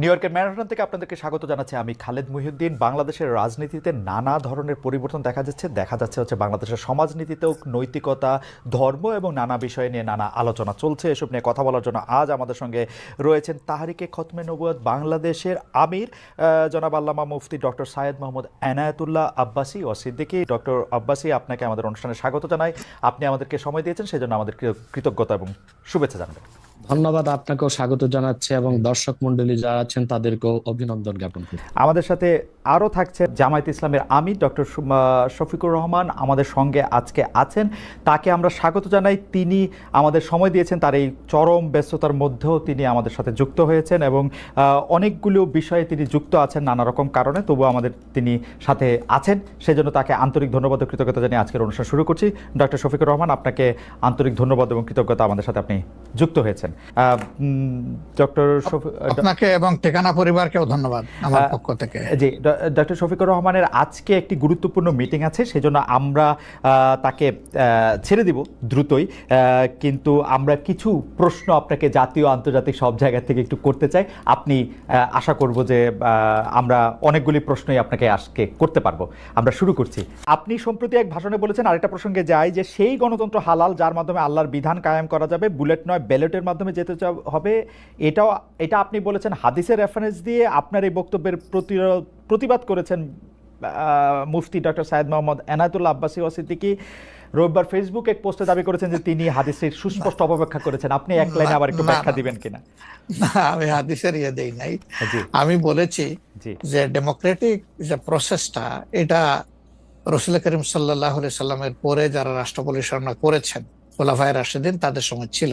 New ইয়র্কের Manhattan থেকে আপনাদেরকে স্বাগত জানাচ্ছি আমি খালেদ মুহিউদ্দিন। বাংলাদেশের রাজনীতিতে নানা ধরনের পরিবর্তন দেখা যাচ্ছে। দেখা যাচ্ছে হচ্ছে বাংলাদেশের সমাজনীতিতেও নৈতিকতা, ধর্ম এবং নানা বিষয় নিয়ে নানা আলোচনা চলছে। এসব নিয়ে কথা বলার জন্য আজ আমাদের সঙ্গে রয়েছেন তাহারিকে খতমে নবুয়াদ বাংলাদেশের আমির জনাব আল্লামা মুফতি ডক্টর সায়েদ মোহাম্মদ এনায়েতুল্লাহ আব্বাসি ও সিদ্দিকী। ডক্টর আব্বাসি, আপনাকে আমাদের অনুষ্ঠানে স্বাগত জানাই। আপনি আমাদেরকে সময় দিয়েছেন, সেজন্য আমাদের কৃতজ্ঞতা এবং শুভেচ্ছা জানাবেন। ধন্যবাদ আপনাকেও স্বাগত জানাচ্ছি এবং দর্শক মন্ডলী যারা আছেন, তাদেরকেও অভিনন্দন জ্ঞাপন করি আমাদের সাথে আরও থাকছে জামায়াত ইসলামের আমি ডক্টর শফিকুর রহমান, আমাদের সঙ্গে আজকে আছেন। তাকে আমরা স্বাগত জানাই। তিনি আমাদের সময় দিয়েছেন, তার এই চরম ব্যস্ততার মধ্যেও তিনি আমাদের সাথে যুক্ত হয়েছেন এবং অনেকগুলো বিষয়ে তিনি যুক্ত আছেন নানা রকম কারণে, তবুও আমাদের তিনি সাথে আছেন। সেজন্য তাকে আন্তরিক ধন্যবাদ ও কৃতজ্ঞতা জানিয়ে আজকের অনুষ্ঠান শুরু করছি। ডক্টর শফিকুর রহমান, আপনাকে আন্তরিক ধন্যবাদ এবং কৃতজ্ঞতা আমাদের সাথে আপনি যুক্ত হয়েছেন। ডক্টর আপনাকে এবং ঠিকানা পরিবারকেও ধন্যবাদ আমার পক্ষ থেকে। জি ডক্টর শফিকুর রহমানের আজকে একটি গুরুত্বপূর্ণ মিটিং আছে সেজন্য আমরা তাকে ছেড়ে দিব দ্রুতই কিন্তু আমরা কিছু প্রশ্ন আপনাকে জাতীয় আন্তর্জাতিক সব জায়গা থেকে একটু করতে চাই। আপনি আশা করব যে আমরা অনেকগুলি প্রশ্নই আপনাকে আজকে করতে পারব। আমরা শুরু করছি। আপনি সম্প্রতি এক ভাষণে বলেছেন আরেকটা প্রসঙ্গে যাই যে সেই গণতন্ত্র হালাল যার মাধ্যমে আল্লাহর বিধান কায়েম করা যাবে বুলেট নয় ব্যালটের মাধ্যমে যেতে হবে। এটাও এটা আপনি বলেছেন হাদিসের রেফারেন্স দিয়ে আপনার এই বক্তব্যের প্রতিবাদ করেছেন মুফতি ডক্টর সায়েদ মোহাম্মদ এনায়তুল্লাহ আব্বাসি ও সিদ্দিকী। রোববার ফেসবুক এক পোস্টে দাবি করেছেন যে তিনি হাদিসের সুস্পষ্ট অপব্যাখ্যা করেছেন। আপনি এক লাইনে আবার একটু ব্যাখ্যা দিবেন কিনা? না আমি হাদিসের ইয়ে দেই নাই। আমি বলেছি যে ডেমোক্রেটিক যে প্রসেসটা এটা রসুল করিম সাল্লাহ সাল্লামের পরে যারা রাষ্ট্র পরিচালনা করেছেন খোলাফায় রাশেদিন তাদের সময় ছিল।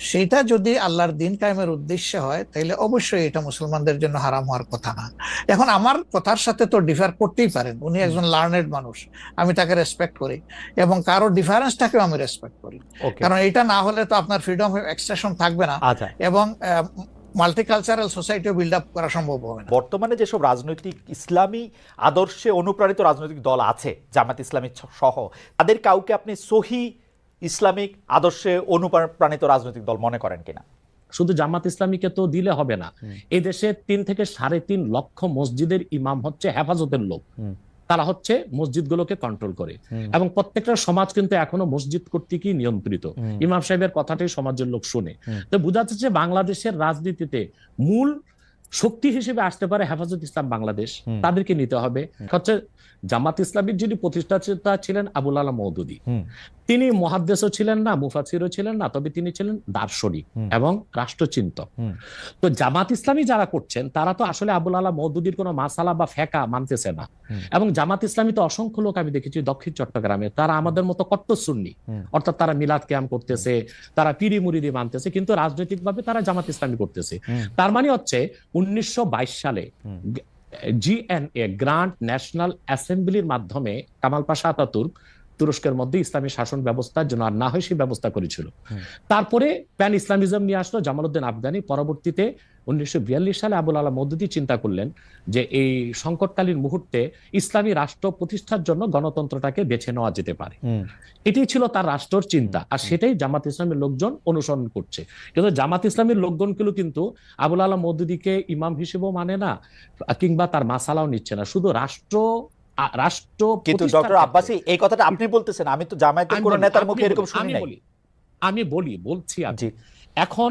সেটা যদি আল্লাহর দিন কায়েমের উদ্দেশ্যে হয় তাহলে অবশ্যই এটা মুসলমানদের জন্য হারাম হওয়ার কথা না। এখন আমার কথার সাথে তো ডিফার করতেই পারেন। উনি একজন লার্নেড মানুষ আমি তাকে রেসপেক্ট করি এবং কারও ডিফারেন্সটাকেও আমি রেসপেক্ট করি। কারণ এটা না হলে তো আপনার ফ্রিডম অফ এক্সপ্রেশন থাকবে না আচ্ছা। এবং মাল্টিকালচারাল সোসাইটিও বিল্ড আপ করা সম্ভব হবে না। বর্তমানে যেসব রাজনৈতিক ইসলামী আদর্শে অনুপ্রাণিত রাজনৈতিক দল আছে জামাত ইসলামী সহ তাদের কাউকে আপনি সহি ইসলামিক আদর্শে অনুপ্রাণিত রাজনৈতিক দল মনে করেন কিনা? শুধু জামাত ইসলামীকে তো দিলে হবে না। হুম। এই দেশে তিন থেকে সাড়ে তিন লক্ষ মসজিদের ইমাম হচ্ছে হেফাজতের লোক। তারা হচ্ছে মসজিদগুলোকে কন্ট্রোল করে। এবং প্রত্যেকটা সমাজ কিন্তু এখনও মসজিদ কর্তৃকই নিয়ন্ত্রিত। ইমাম সাহেবের কথাটাই সমাজের লোক শুনে। তো বোঝা যাচ্ছে বাংলাদেশের রাজনীতিতে মূল শক্তি হিসেবে আসতে পারে হেফাজত ইসলাম বাংলাদেশ। তাদেরকে নিতে হবে। হচ্ছে জামাত ইসলামীর যিনি প্রতিষ্ঠাতা ছিলেন আবুল আলা মৌদুদি। তিনি মহাদ্দেশও ছিলেন না মুফাসিরও ছিলেন না তবে তিনি ছিলেন দার্শনিক এবং রাষ্ট্রচিন্তক। তো জামাত ইসলামী যারা করছেন তারা তো আসলে আবুল আলা মৌদুদির কোনো মাসালা বা ফেকা মানতেছে না। এবং জামাত ইসলামী তো অসংখ্য লোক আমি দেখেছি দক্ষিণ চট্টগ্রামে। তারা আমাদের মতো কট্টর সুন্নি। অর্থাৎ তারা মিলাদ ক্যাম্প করতেছে তারা পিড়ি মুড়িদি মানতেছে কিন্তু রাজনৈতিকভাবে তারা জামাত ইসলামী করতেছে। তার মানে হচ্ছে উনিশশো বাইশ সালে। জিএনএ গ্রান্ড ন্যাশনাল অ্যাসেম্বলির মাধ্যমে কামাল পাশা আতাতুর্ক তুরস্কের মধ্যে ইসলামী শাসন ব্যবস্থার জন্য আর না হয় সেই ব্যবস্থা করেছিল। তারপরে প্যান ইসলামিজম নিয়ে আসলো জামালউদ্দিন আফগানি। পরবর্তীতে উনিশশো সালে আবুল আলা মদুদি চিন্তা করলেন যে এই সংকটকালীন মুহূর্তে ইসলামী রাষ্ট্র প্রতিষ্ঠার জন্য গণতন্ত্রটাকে বেছে নেওয়া যেতে পারে। এটাই ছিল তার রাষ্ট্রের চিন্তা। আর সেটাই জামাত ইসলামের লোকজন অনুসরণ করছে। কিন্তু জামাত ইসলামের লোকজনগুলো কিন্তু আবুল আলা মদুদিকে ইমাম হিসেবেও মানে না কিংবা তার মাসালাও নিচ্ছে না। শুধু রাষ্ট্র রাষ্ট্র কিন্তু ডক্টর আব্বাসি এই কথাটা আপনি বলতেছেন। আমি তো জামায়াতের কোনো বলি, নেতার আমি মুখে বলি, এরকম শুনি আমি নাই বলি আমি বলি বলছি জি। এখন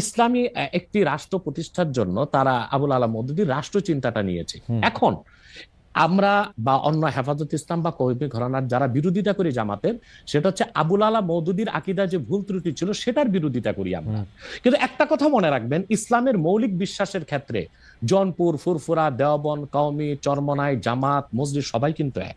ইসলামী একটি রাষ্ট্র প্রতিষ্ঠার জন্য তারা আবুল আলা মদুদির রাষ্ট্র চিন্তাটা নিয়েছে। এখন আমরা বা অন্য হেফাজত ইসলাম বা কৌমি ঘরানার যারা বিরোধিতা করি জামাতের সেটা হচ্ছে আবুল আলা মৌদুদির আকিদা যে ভুল ত্রুটি ছিল সেটার বিরোধিতা করি আমরা। কিন্তু একটা কথা মনে রাখবেন ইসলামের মৌলিক বিশ্বাসের ক্ষেত্রে জনপুর ফুরফুরা দেওবন কওমি চরমনাই জামাত মসজিদ সবাই কিন্তু এক।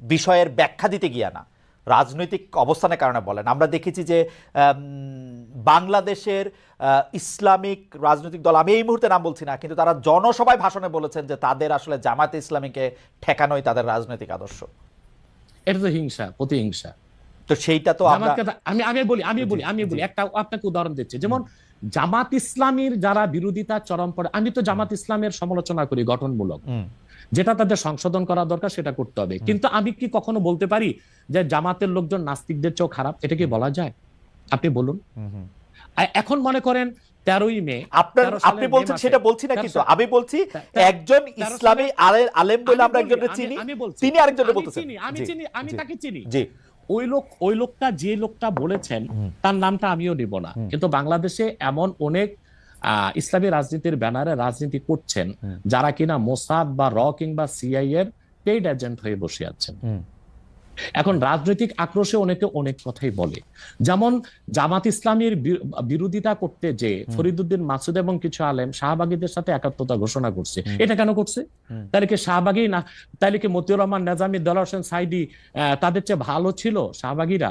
বিষয়ের ব্যাখ্যা দিতে গিয়া না রাজনৈতিক অবস্থানের কারণে বলেন। আমরা দেখেছি যে বাংলাদেশের ইসলামিক রাজনৈতিক দল আমি এই মুহূর্তে নাম বলছি না কিন্তু তারা জনসভায় ভাষণে বলেছেন যে তাদের আসলে জামাতে ইসলামীকে ঠেকানোই তাদের রাজনৈতিক আদর্শ। এটা তো হিংসা প্রতিহিংসা। তো সেইটা তো আমি আমি বলি আমি বলি আমি বলি একটা আপনাকে উদাহরণ দিচ্ছি। যেমন জামাত ইসলামীর যারা বিরোধিতা চরম পড়ে আমি তো জামাত ইসলামের সমালোচনা করি গঠনমূলক। যেটা তাদের সংশোধন করা দরকার সেটা করতে হবে। কিন্তু আমি কি কখনো বলতে পারি যে জামাতের লোকজন নাস্তিকদের চেয়েও খারাপ? এটা কি বলা যায়? আপনি বলুন। এখন মনে করেন তেরোই মে আপনার আপনি বলছেন সেটা বলছি না 13 কিন্তু আমি বলছি একজন ইসলামী আলে- আলেম বলে আমরা একজনকে চিনি। তিনি আরেকজনকে বলতেছেন। চিনি, আমি চিনি আমি তাকে চিনি। জি। ওই লোক ওই লোকটা যে লোকটা বলেছেন তার নামটা আমিও নিব না। কিন্তু বাংলাদেশে এমন অনেক ইসলামী রাজনীতির ব্যানারে রাজনীতি করছেন যারা কিনা মোসাদ বা র কিংবা সিআই এর পেইড এজেন্ট হয়ে বসে আছেন। এখন রাজনৈতিক আক্রোশে অনেকে অনেক কথাই বলে। যেমন জামাত ইসলামীর বিরোধিতা করতে যে ফরিদুদ্দিন মাসুদ এবং কিছু আলেম শাহবাগীদের সাথে একাত্মতা ঘোষণা করছে এটা কেন করছে? তাহলে কি শাহবাগী না তাহলে কি মতিউর রহমান নেজামি হোসেন সাইদি আহ, তাদের চেয়ে ভালো ছিল শাহবাগীরা?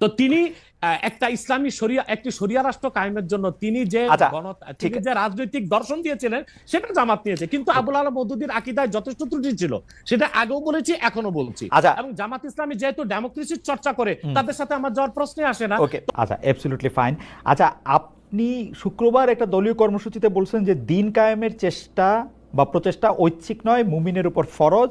তো তিনি একটা ইসলামী শরিয়া একটি শরিয়া রাষ্ট্র কায়েমের জন্য তিনি যে আচ্ছা, তিনি যে রাজনৈতিক দর্শন দিয়েছিলেন সেটা জামাত নিয়েছে। কিন্তু আবুল আলাহ মৌদুদির আকিদায় যথেষ্ট ত্রুটি ছিল। সেটা আগেও বলেছি এখনও বলছি। আচ্ছা। এবং জামাত ইসলামী যেহেতু ডেমোক্রেসির চর্চা করে তাদের সাথে আমার যাওয়ার প্রশ্নে আসে না। আচ্ছা অ্যাবসলিউটলি ফাইন আচ্ছা আপনি শুক্রবার একটা দলীয় কর্মসূচিতে বলছেন যে দিন কায়েমের চেষ্টা বা প্রচেষ্টা ঐচ্ছিক নয় মুমিনের উপর ফরজ।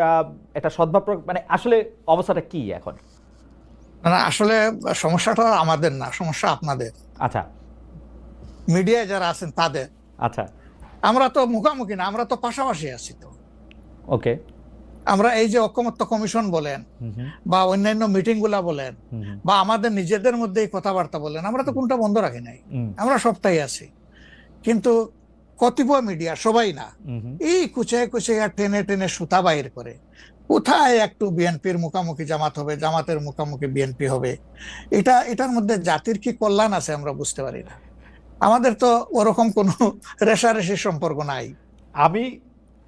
একটা সদ্ভাব মানে আসলে অবস্থাটা কি এখন? না আসলে সমস্যাটা আমাদের না সমস্যা আপনাদের। আচ্ছা। মিডিয়ায় যারা আছেন তাদের। আচ্ছা। আমরা তো মুখামুখি না আমরা তো পাশাপাশি আছি তো। ওকে। আমরা এই যে ঐকমত্য কমিশন বলেন বা অন্যান্য মিটিংগুলা বলেন বা আমাদের নিজেদের মধ্যে কথাবার্তা বলেন আমরা তো কোনটা বন্ধ রাখি নাই। আমরা সবটাই আছি। কিন্তু কতিপয় মিডিয়া সবাই না। এই কুচায় কুচাইয়া টেনে টেনে সুতা বাইর করে। কোথায় একটু বিএনপির মুখামুখি জামাত হবে জামাতের মুখামুখি বিএনপি হবে? এটা এটার মধ্যে জাতির কি কল্যাণ আছে আমরা বুঝতে পারি না। আমাদের তো ওরকম কোনো রেশারেশি সম্পর্ক নাই। আমি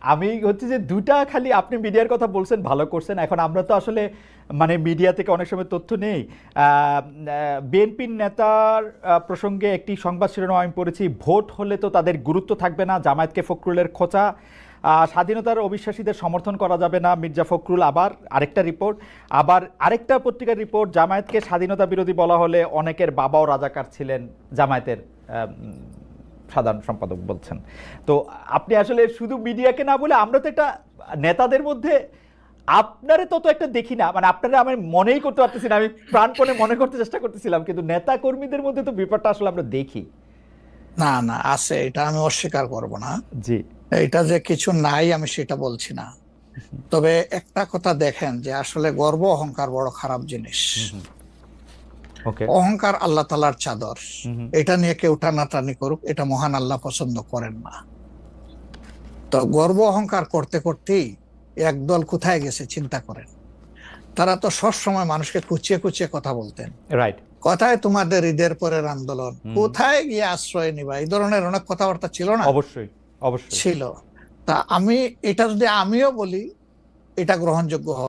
আমি হচ্ছে যে দুটা খালি আপনি মিডিয়ার কথা বলছেন ভালো করছেন। এখন আমরা তো আসলে মানে মিডিয়া থেকে অনেক সময় তথ্য নেই। বিএনপির নেতার প্রসঙ্গে একটি সংবাদ শিরোনাম আমি পড়েছি, ভোট হলে তো তাদের গুরুত্ব থাকবে না, জামায়াতকে ফখরুলের খোঁচা। স্বাধীনতার অবিশ্বাসীদের সমর্থন করা যাবে না, মির্জা ফখরুল আবার আরেকটা রিপোর্ট, আবার আরেকটা পত্রিকার রিপোর্ট, জামায়াতকে স্বাধীনতা বিরোধী বলা হলে অনেকের বাবাও রাজাকার ছিলেন, জামায়াতের সাধারণ সম্পাদক বলছেন। তো আপনি আসলে শুধু মিডিয়াকে না বলে আমরা তো একটা নেতাদের মধ্যে আপনারে তত একটা দেখি না মানে আপনারা আমি মনেই করতে পারতেছি না আমি প্রাণপণে মনে করতে চেষ্টা করতেছিলাম কিন্তু নেতা কর্মীদের মধ্যে তো ব্যাপারটা আসলে আমরা দেখি। না না আছে এটা আমি অস্বীকার করব না। জি। এটা যে কিছু নাই আমি সেটা বলছি না। তবে একটা কথা দেখেন যে আসলে গর্ব অহংকার বড় খারাপ জিনিস। ওকে। অহংকার আল্লাহ তালার চাদর। এটা নিয়ে কেউ টানাটানি করুক এটা মহান আল্লাহ পছন্দ করেন না। তো গর্ব অহংকার করতে করতেই একদল কোথায় গেছে চিন্তা করেন। তারা তো সব সময় মানুষকে কুচিয়ে কুচিয়ে কথা বলতেন। রাইট কথায় তোমাদের ঈদের পরের আন্দোলন। কোথায় গিয়ে আশ্রয় নিবা? এই ধরনের অনেক কথাবার্তা ছিল না? অবশ্যই অবশ্যই। ছিল। তা আমি এটা যদি আমিও বলি এটা গ্রহণযোগ্য